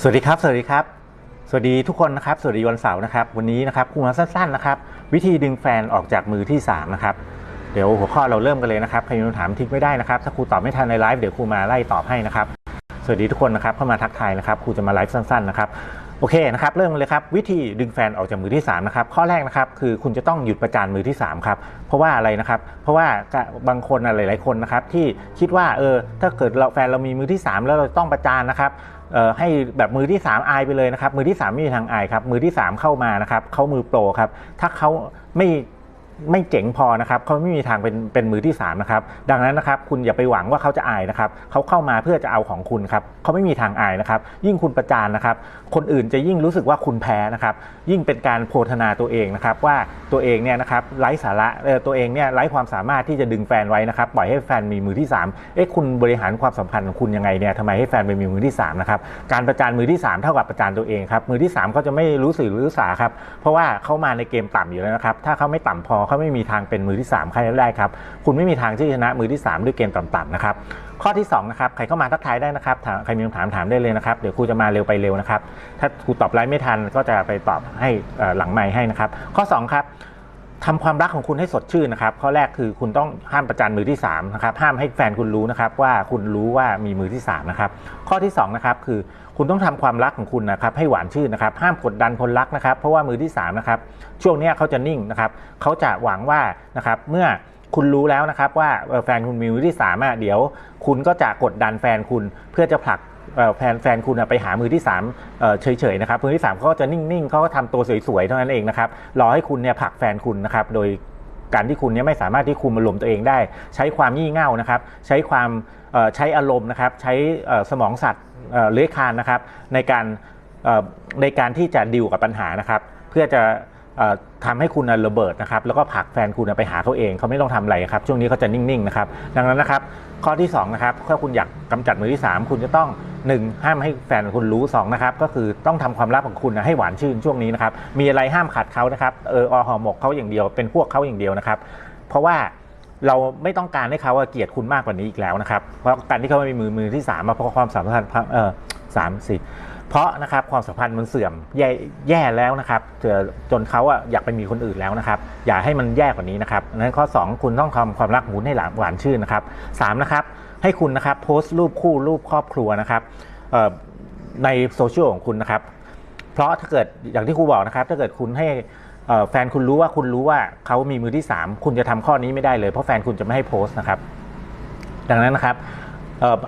สวัสดีครับ สวัสดีครับ สวัสดีทุกคนนะครับ สวัสดีวันเสาร์นะครับ วันนี้นะครับครูมาสั้นๆนะครับ วิธีดึงแฟนออกจากมือที่สามนะครับ เดี๋ยวหัวข้อเราเริ่มกันเลยนะครับ ใครมีคำถามทิ้งไม่ได้นะครับ ถ้าครูตอบไม่ทันในไลฟ์เดี๋ยวครูมาไล่ตอบให้นะครับ สวัสดีทุกคนนะครับ เข้ามาทักทายนะครับ ครูจะมาไลฟ์สั้นๆนะครับ โอเคนะครับเริ่มเลยครับวิธีดึงแฟนออกจากมือที่สามนะครับข้อแรกนะครับคือคุณจะต้องหยุดประจานมือที่สามครับเพราะว่าอะไรนะครับเพราะว่าบางคนหลายๆคนนะครับที่คิดว่าเออถ้าเกิดเราแฟนเรามีมือที่สามแล้วเราต้องประจานนะครับให้แบบมือที่ 3 อายไปเลยนะครับมือที่ 3 ไม่มีทางอายครับมือที่ 3 เข้ามานะครับเขามือโปรครับถ้าเขาไม่ ไม่เจ๋งพอนะครับเขาไม่มีทางเป็นเป็นมือที่3นะครับดังนั้นนะครับคุณอย่าไปหวังว่าเขาจะอายนะครับเขาเข้ามาเพื่อจะเอาของคุณครับเขาไม่มีทางอายนะครับยิ่งคุณประจานนะครับ คนอื่นจะยิ่งรู้สึกว่าคุณแพ้นะครับยิ่งเป็นการโพธนาตัวเองนะครับว่าตัวเองเนี่ยนะครับไร้สาระตัวเองเนี่ยไร้ความสามารถที่จะดึงแฟนไว้นะครับปล่อยให้แฟนมีมือที่3เอ๊ะคุณบริหารความสัมพันธ์ของคุณยังไงเนี่ยทำไมให้แฟนไปมีมือที่3นะครับการประจานมือที่ 3 เท่ากับประจานตัวเองครับมือที่3เขาจะไม่รู้สึกรู้สาครับเพราะว่าเขามาในเกมต่ำอยู่แล้วนะครับถ้าเขาไม่ต่ำพอเขาไม่มีทางเป็นมือที่ 3 ใครได้ครับ คุณไม่มีทางที่ชนะมือที่ 3 ด้วยเกมต่ำๆนะครับ ข้อที่2นะครับ ใครเข้ามาทักทายได้นะครับ ใครมีคำถามถามได้เลยนะครับ เดี๋ยวครูจะมาเร็วไปเร็วนะครับ ถ้าครูตอบไลน์ไม่ทันก็จะไปตอบให้หลังไมค์ให้นะครับ ข้อสองครับ ทำความรักของคุณให้สดชื่นนะครับข้อแรกคือคุณต้องห้ามประจานมือที่3นะครับห้ามให้แฟนคุณรู้นะครับว่าคุณรู้ว่ามีมือที่3นะครับข้อที่2นะครับคือคุณต้องทำความรักของคุณนะครับให้หวานชื่นนะครับห้ามกดดันคนรักนะครับเพราะว่ามือที่3นะครับช่วงนี้เขาจะนิ่งนะครับเขาจะหวังว่านะครับเมื่อคุณรู้แล้วนะครับว่าแฟนคุณมีมือที่3ามอะเดี๋ยว คุณก็จะกดดันแฟนคุณเพื่อจะผลัก แฟนแฟนคุณไปหามือที่3เอ่อเฉยๆนะครับมือที่3เขาก็จะนิ่งๆเขาก็ทำตัวสวยๆเท่านั้นเองนะครับรอให้คุณเนี่ยผลักแฟนคุณนะครับโดยการที่คุณเนี่ยไม่สามารถที่คุมอารมณ์ตัวเองได้ ใช้ความงี่เง่านะครับใช้ความใช้อารมณ์นะครับใช้สมองสัตว์เลื้อยคลานนะครับในการในการที่จะดิวกับปัญหานะครับ เพื่อจะเอ่อทำให้คุณระเบิดนะครับแล้วก็ผลักแฟนคุณไปหาเขาเองเขาไม่ต้องทำอะไรครับ ช่วงนี้เขาจะนิ่งๆนะครับดังนั้นนะครับข้อที่2นะครับถ้าคุณอยากกำจัดมือที่ 3 คุณจะต้อง 1. ห้ามให้แฟนคุณรู้2นะครับก็คือต้องทำความลับของคุณนะให้หวานชื่นช่วงนี้นะครับมีอะไรห้ามขัดเขานะครับเอออหอหมกเขาอย่างเดียวเป็นพวกเขาอย่างเดียวนะครับเพราะว่าเราไม่ต้องการให้เขาเกลียดคุณมากกว่านี้อีกแล้วนะครับ เพราะการที่เขาไม่มีมือมือที่3มาเพราะความสัมพันธ์เออสามสี่เพราะนะครับความสัมพันธ์มันเสื่อมแย่แย่แล้วนะครับจนเขาอะอยากไปมีคนอื่นแล้วนะครับ อย่าให้มันแย่กว่านี้นะครับนั้นข้อ 2 คุณต้องทำความรักของคุณให้หลานหวานชื่นนะครับสามนะครับ ให้คุณนะครับโพสต์รูปคู่รูปครอบครัวนะครับในโซเชียลของคุณนะครับ เพราะถ้าเกิดอย่างที่ครูบอกนะครับ ถ้าเกิดคุณให้แฟนคุณรู้ว่าคุณรู้ว่าเขามีมือที่ 3 คุณจะทำข้อนี้ไม่ได้เลยเพราะแฟนคุณจะไม่ให้โพสต์นะครับ ดังนั้นนะครับ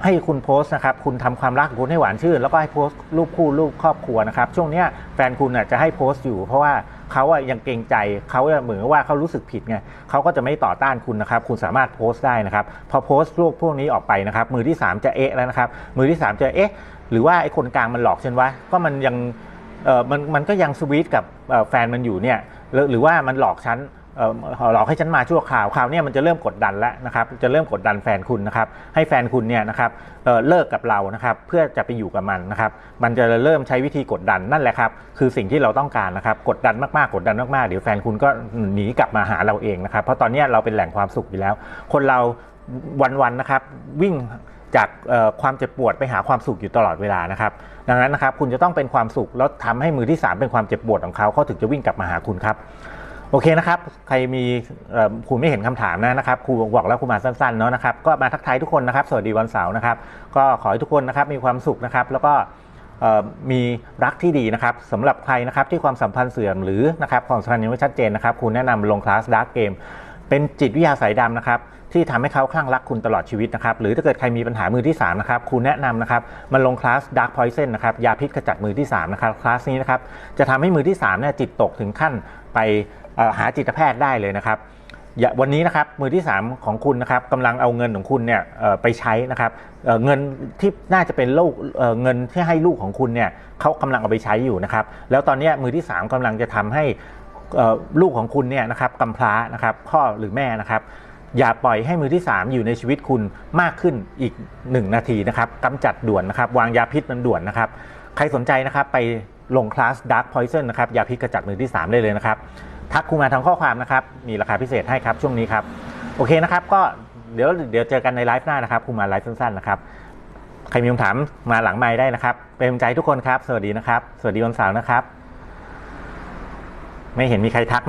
ให้คุณโพสต์นะครับ คุณทำความรักคุณให้หวานชื่น แล้วก็ให้โพสต์รูปคู่รูปครอบครัวนะครับ ช่วงเนี้ยแฟนคุณจะให้โพสต์อยู่เพราะว่า เขาอะยังเกรงใจเขาอะเหมือนว่าเขารู้สึกผิดไงเขาก็จะไม่ต่อต้านคุณนะครับ คุณสามารถโพสต์ได้นะครับ พอโพสต์รูปพวกนี้ออกไปนะครับ มือที่ 3 จะเอ๊ะแล้วนะครับ มือที่ 3 จะเอ๊ะ หรือว่าไอ้คนกลางมันหลอกฉันวะก็มันยังเออมันมันก็ยังสวีทกับแฟนมันอยู่เนี่ยหรือว่ามันหลอกฉัน หลอกให้ฉันมาชั่วคราวคราวเนี้มันจะเริ่มกดดันแล้วนะครับจะเริ่มกดดันแฟนคุณนะครับให้แฟนคุณเนี่ยนะครับเเลิกกับเรานะครับเพื่อจะไปอยู่กับมันนะครับมันจะเริ่มใช้วิธีกดดันนั่นแหละครับคือสิ่งที่เราต้องการนะครับกดดันมากๆกดดันมากๆเดี๋ยวแฟนคุณก็หนีกลับมาหาเราเองนะครับเพราะตอนนี้เราเป็นแหล่งความสุขอยู่แล้ว คนเราวันๆนะครับวิ่งจากความเจ็บปวดไปหาความสุขอยู่ตลอดเวลานะครับดังนั้นนะครับคุณจะต้องเป็นความสุขแล้วทำให้มือที่สามเป็นความเจ็บปวดของเขาเขาถึงจะวิ่งกลับมาหาคุณครับ โอเคนะครับ ใครมีครูไม่เห็นคำถามนะนะครับ ครูบอกแล้วครูมาสั้นๆเนาะนะครับ ก็มาทักทายทุกคนนะครับ สวัสดีวันเสาร์นะครับ ก็ขอให้ทุกคนนะครับมีความสุขนะครับ แล้วก็มีรักที่ดีนะครับสำหรับใครนะครับที่ความสัมพันธ์เสื่อมหรือนะครับความสัมพันธ์ยังไม่ชัดเจนนะครับครูแนะนำลงคลาสดาร์กเกมเป็นจิตวิทยาสายดำนะครับที่ทำให้เขาคลั่งรักคุณตลอดชีวิตนะครับหรือถ้าเกิดใครมีปัญหามือที่สามนะครับครูแนะนำนะครับมาลงคลาส Dark Poison นะครับยาพิษขจัดมือที่สามนะครับคลาสนี้นะครับจะทำให้มือที่สามเนี่ยจิตตกถึงขั้นไป หาจิตแพทย์ได้เลยนะครับวันนี้นะครับมือที่ 3 ของคุณนะครับกำลังเอาเงินของคุณเนี่ยไปใช้นะครับเเงินที่น่าจะเป็นลูกเเงินที่ให้ลูกของคุณเนี่ยเขากำลังเอาไปใช้อยู่นะครับ แล้วตอนนี้มือที่ 3กำลังจะทำให้ลูกของคุณเนี่ยนะครับกำพร้านะครับพ่อหรือแม่นะครับอย่าปล่อยให้มือที่ 3 อยู่ในชีวิตคุณมากขึ้นอีก 1 นาทีนะครับกำจัดด่วนนะครับ วางยาพิษมันด่วนนะครับ ใครสนใจนะครับไปลงคลาส Dark Poison นะครับยาพิษกระจัดมือที่ 3 ได้เลยนะครับ ทักครูมาทางข้อความนะครับ มีราคาพิเศษให้ครับช่วงนี้ครับ โอเคนะครับ ก็เดี๋ยวเดี๋ยวเจอกันในไลฟ์หน้านะครับครูมาไลฟ์สั้นๆนะครับ ใครมีคำถามมาหลังไม้ได้นะครับ เป็นกำลังใจทุกคนครับ สวัสดีนะครับ สวัสดีวันเสาร์นะครับ ไม่เห็นมีใครทักมา